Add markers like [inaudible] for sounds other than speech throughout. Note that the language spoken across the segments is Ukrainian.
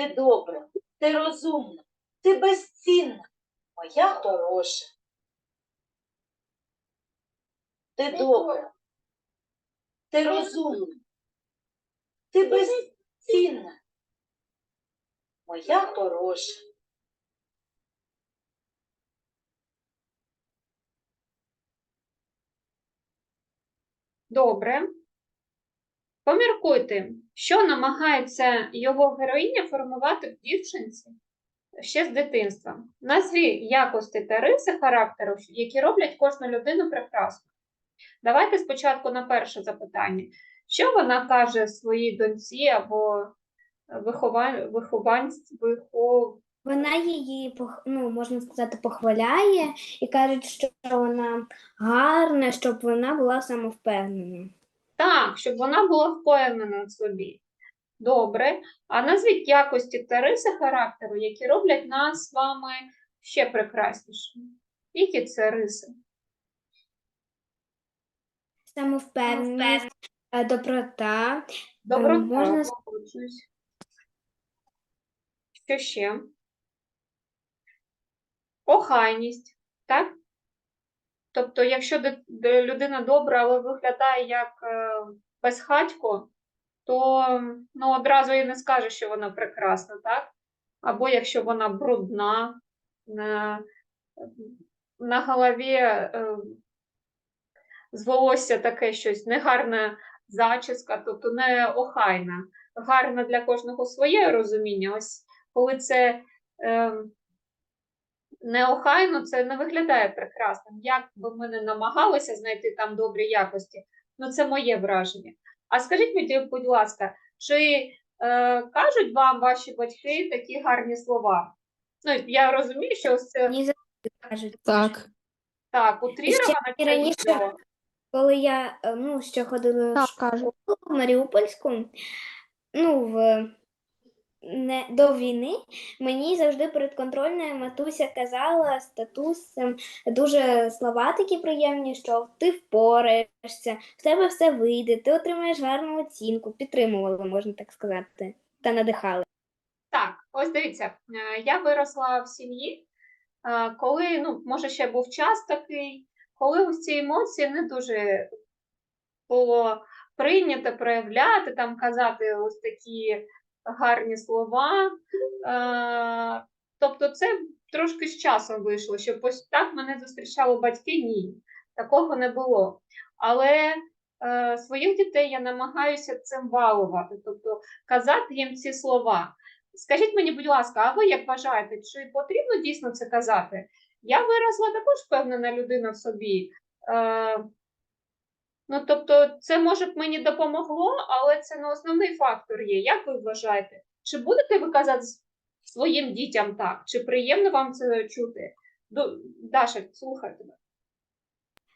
ти добра, ти розумна, ти безцінна, моя хороша. Ти добра, ти розумна, ти безцінна, моя хороша. Добре. Поміркуйте, що намагається його героїня формувати в дівчинці ще з дитинства. Назві якості та риси характеру, які роблять кожну людину прекрасною. Давайте спочатку на перше запитання. Що вона каже своїй доньці або виховань, вихованць, вихов... Вона її ну, можна сказати, похваляє і каже, що вона гарна, щоб вона була самовпевнена. Так, щоб вона була впевнена в собі. Добре. А назвіть якості та риси характеру, які роблять нас з вами ще прекраснішими. Які це риси? Самовпевненість, е, доброта, Доброта, можна погоджуюсь. Що ще? Охайність, так? Тобто, якщо людина добра, але виглядає як е, безхатько, то ну, одразу і не скаже, що вона прекрасна, так? Або якщо вона брудна, на, на голові е, з волосся таке щось, негарна зачіска, тобто не охайна. Гарна для кожного своє розуміння. Ось коли це е, неохайно, це не виглядає прекрасним. Як би ми не намагалися знайти там добрі якості, ну це моє враження. А скажіть мені, будь ласка, чи е, кажуть вам ваші батьки такі гарні слова? Ну, я розумію, що ось це завжди кажуть. Так, так, утріровано. і раніше можливо. Коли я е, ну, ще ходила в так школу кажуть. в Маріупольську, ну, в, не, до війни, мені завжди перед контрольною матуся казала статусом дуже слова такі приємні, що ти впораєшся, в тебе все вийде, ти отримаєш гарну оцінку, підтримували, можна так сказати, та надихали. Так, ось дивіться, е, я виросла в сім'ї, е, коли, ну, може, ще був час такий, коли ось ці емоції не дуже було прийнято проявляти, там казати ось такі гарні слова. Е, Тобто це трошки з часом вийшло, щоб ось так мене зустрічали батьки, ні, такого не було. Але е, своїх дітей я намагаюся цим балувати, тобто казати їм ці слова. Скажіть мені, будь ласка, а ви як вважаєте, чи потрібно дійсно це казати? Я виросла також впевнена людина в собі. Е, ну, тобто, це може б мені допомогло, але це не основний фактор є. Як ви вважаєте? Чи будете ви казати своїм дітям так? Чи приємно вам це чути? Даша, слухай тебе.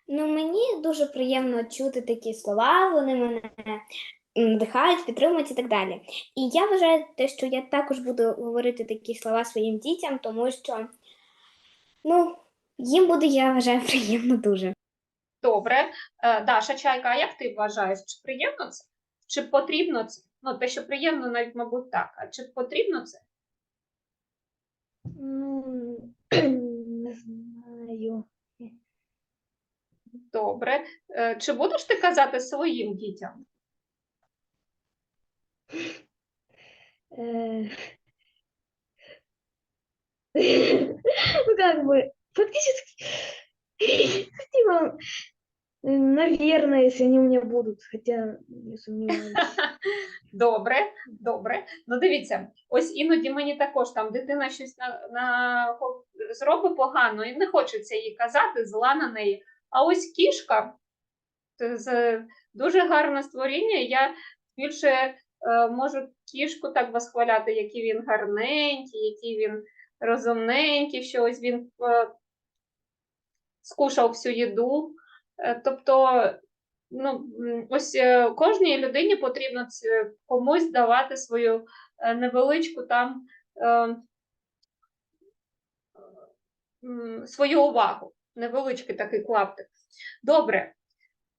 Ну, мені дуже приємно чути такі слова, вони мене надихають, підтримують і так далі. І я вважаю те, що я також буду говорити такі слова своїм дітям, тому що ну, їм буде, я вважаю, [laughs] приємно дуже. Добре. Е, Даша Чайка, а як ти вважаєш, чи приємно це? Чи потрібно це? Ну, те, що приємно, навіть, мабуть, так. А чи потрібно це? [clears throat] Ну, не знаю. Добре. Е, Чи будеш ти казати своїм дітям? Э, Ну, [clears throat] как бы, фактически, типа, э, наверное, если они у меня будут, хотя не сомневаюсь. [laughs] Добре, добре. Ну дивіться, ось іноді мені також там дитина щось на, на зробить погано і не хочеться їй казати, зла на неї. А ось кішка це дуже гарне створіння. Я більше е, можу кішку так восхваляти, який він гарненький, який він розумненький, що ось він е, скушав всю їду. Е, Тобто ну, ось е, кожній людині потрібно комусь давати свою е, невеличку там свою увагу, невеличкий такий клаптик. Добре.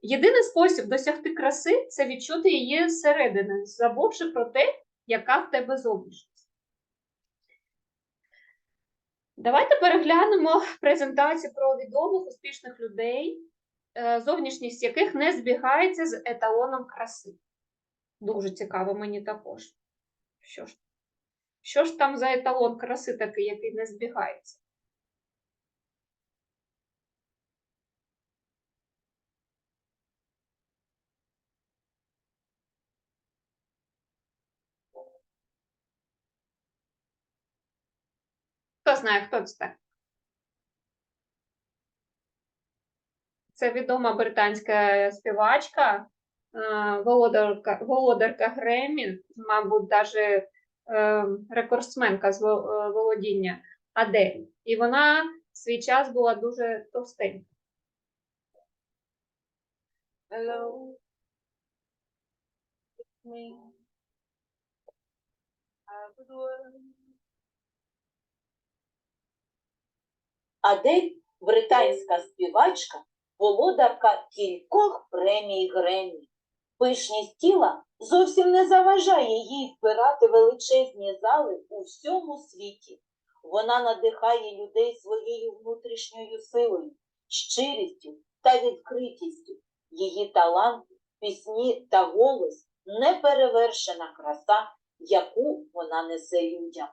Єдиний спосіб досягти краси це відчути її зсередини, забувши про те, яка в тебе зовнішність. Давайте переглянемо презентацію про відомих успішних людей, зовнішність яких не збігається з еталоном краси. Дуже цікаво мені також. Що ж, що ж там за еталон краси такий, який не збігається? Хто знає, хто це так? Це відома британська співачка, е, володарка, володарка Гремі, мабуть, навіть рекордсменка з е, володіння Адель. І вона в свій час була дуже товстенька. Hello. It's me. Адель – британська співачка, володарка кількох премій Греммі. Пишність тіла зовсім не заважає їй збирати величезні зали у всьому світі. Вона надихає людей своєю внутрішньою силою, щирістю та відкритістю. Її талант, пісні та голос неперевершена краса, яку вона несе людям.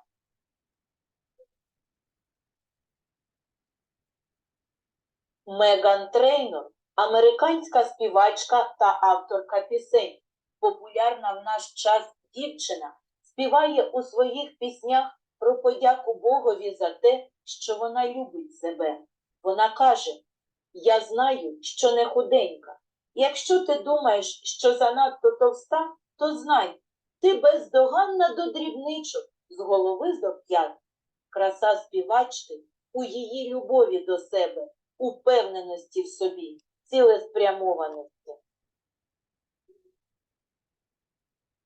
Меган Трейнор американська співачка та авторка пісень. Популярна в наш час дівчина співає у своїх піснях про подяку Богові за те, що вона любить себе. Вона каже: Я знаю, що не худенька. Якщо ти думаєш, що занадто товста, то знай, ти бездоганна до дрібничок з голови до п'ят. Краса співачки у її любові до себе, упевненості в собі, цілеспрямованості.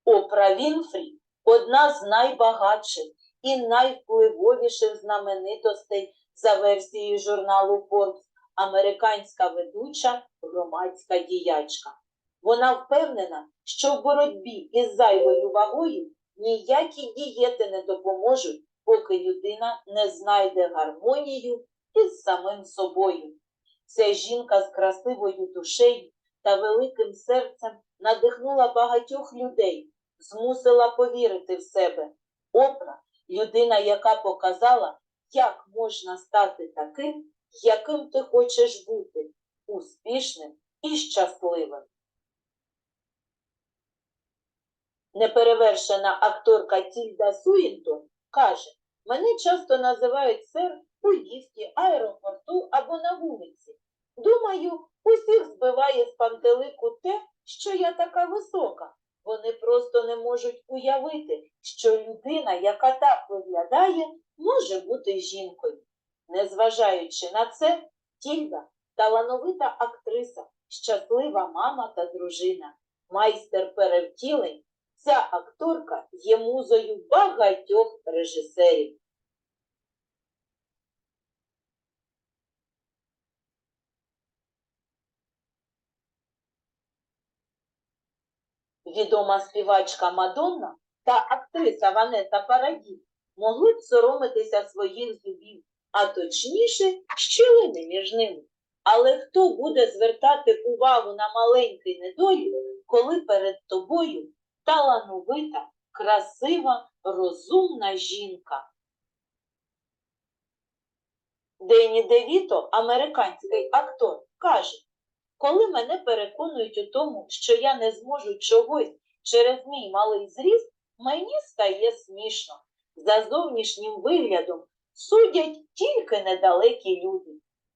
Опра Вінфрі одна з найбагатших і найвпливовіших знаменитостей за версією журналу Forbes, американська ведуча, громадська діячка. Вона впевнена, що в боротьбі із зайвою вагою ніякі дієти не допоможуть, поки людина не знайде гармонію із самим собою. Ця жінка з красивою душею та великим серцем надихнула багатьох людей, змусила повірити в себе. Опра людина, яка показала, як можна стати таким, яким ти хочеш бути, успішним і щасливим. Неперевершена акторка Тільда Суїнтон каже, мене часто називають сер у ліфті, аеропорту або на вулиці. Думаю, усіх збиває з пантелику те, що я така висока. Вони просто не можуть уявити, що людина, яка так виглядає, може бути жінкою. Незважаючи на це, Тільда талановита актриса, щаслива мама та дружина, майстер перевтілень. Ця акторка є музою багатьох режисерів. Відома співачка Мадонна та актриса Ванеса Параді могли б соромитися своїх зубів, а точніше щілини між ними. Але хто буде звертати увагу на маленький недолік, коли перед тобою талановита, красива, розумна жінка? Дені Девіто, американський актор, каже, коли мене переконують у тому, що я не зможу чогось через мій малий зріст, мені стає смішно. За зовнішнім виглядом судять тільки недалекі люди.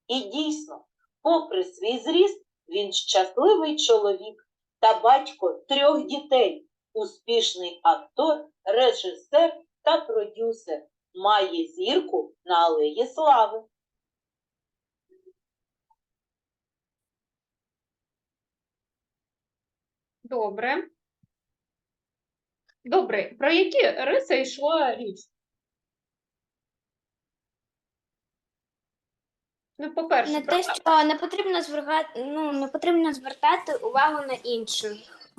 І дійсно, попри свій зріст, він щасливий чоловік та батько трьох дітей, успішний актор, режисер та продюсер, має зірку на алеї слави. Добре. Добре. Про які риси йшла річ? Ну, по-перше, Не про те, що не потрібно звергати, ну не потрібно звертати увагу на інших.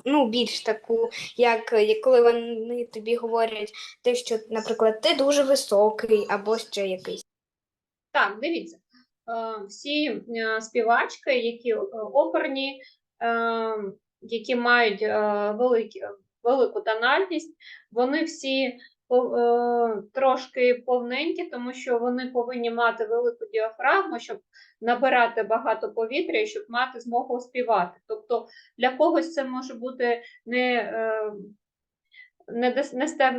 Ну, більш таку, як, як коли вони тобі говорять те, що, наприклад, ти дуже високий або ще якийсь. Так, дивіться, е, всі е, співачки, які е, оперні, які мають е, великі, велику тональність, вони всі е, трошки повненькі, тому що вони повинні мати велику діафрагму, щоб набирати багато повітря і щоб мати змогу співати. Тобто для когось це може бути не, е, не,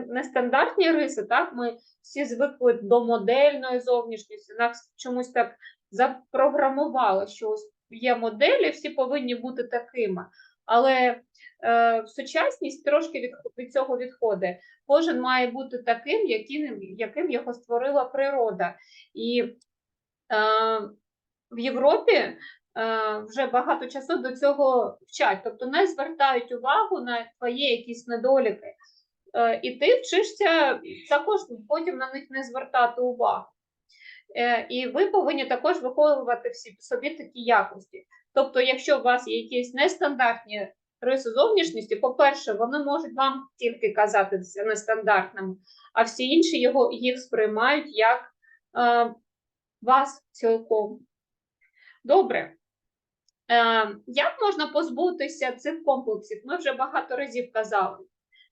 не, стандартні риси, так? Ми всі звикли до модельної зовнішності, нас чомусь так запрограмували, що ось є моделі, всі повинні бути такими. Але е, сучасність трошки від, від цього відходить. Кожен має бути таким, яким, яким його створила природа. І е, в Європі е, вже багато часу до цього вчать, тобто не звертають увагу на твої якісь недоліки. Е, і ти вчишся також потім на них не звертати увагу. Е, І ви повинні також виховувати в собі такі якості. Тобто, якщо у вас є якісь нестандартні риси зовнішності, по-перше, вони можуть вам тільки казатися нестандартними, а всі інші його, їх сприймають як е, вас цілком. Добре. Е, як можна позбутися цих комплексів? Ми вже багато разів казали.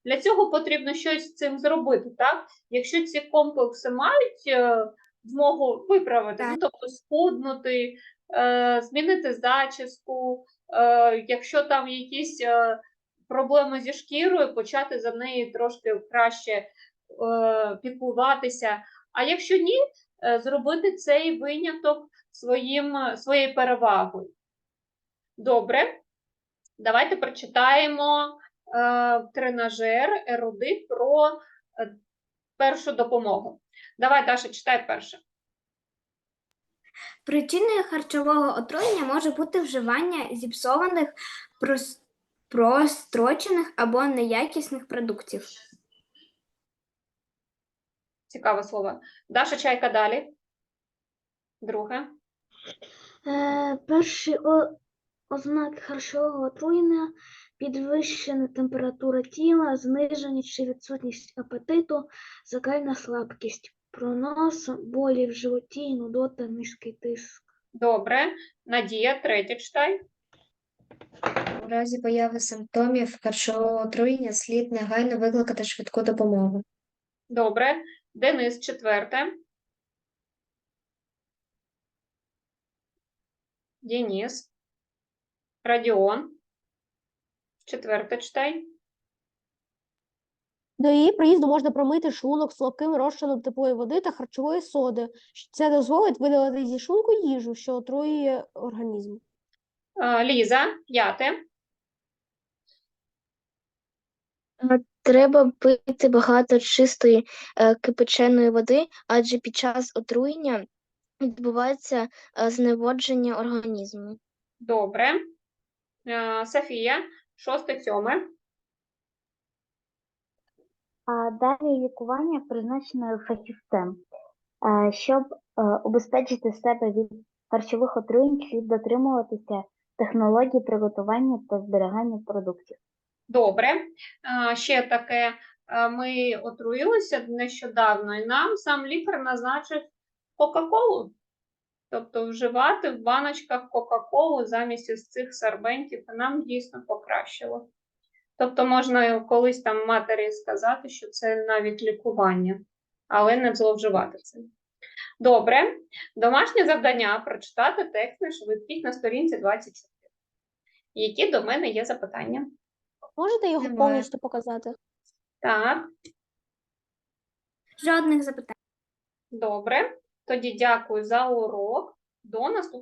Для цього потрібно щось з цим зробити, так? Якщо ці комплекси мають е, змогу виправити, ну, тобто схуднути, змінити зачіску, е, якщо там якісь е, проблеми зі шкірою, почати за неї трошки краще е, піклуватися. А якщо ні, е, зробити цей виняток своїм, е, своєю перевагою. Добре, давайте прочитаємо е, тренажер, ерудит про е, першу допомогу. Давай, Даша, читай перше. Причиною харчового отруєння може бути вживання зіпсованих, прос- прострочених або неякісних продуктів. Цікаве слово. Даша, чайка далі. Друге. Е, перші о, ознаки харчового отруєння підвищена температура тіла, зниження чи відсутність апетиту, загальна слабкість, пронос, болі в животі, нудота, низький тиск. Добре. Надія, третє читай. У разі появи симптомів харчового отруєння слід негайно викликати швидку допомогу. Добре. Денис, четверте. Денис. Радіон. Четверте читай. До її приїзду можна промити шлунок слабким розчином теплої води та харчової соди. Це дозволить видалити зі шлунку їжу, що отруює організм. Ліза, п'яте. Треба пити багато чистої е, кипяченої води, адже під час отруєння відбувається е, зневодження організму. Добре. Софія, шосте, сьоме. Далі лікування призначене фахівцем. Е, Щоб е, убезпечити себе від харчових отруєнь, слід дотримуватися технологій приготування та зберігання продуктів. Добре. Ще таке, е, ми отруїлися нещодавно, і нам сам лікар назначив Кока-Колу. Тобто вживати в баночках Кока-Колу замість цих сорбентів, нам дійсно покращило. Тобто можна колись там матері сказати, що це навіть лікування, але не зловживати цим. Добре. Домашнє завдання прочитати текст на швидкість на сторінці 24. Які до мене є запитання? Можете його Немає. повністю показати? Так. Жодних запитань. Добре, тоді дякую за урок. До наступного.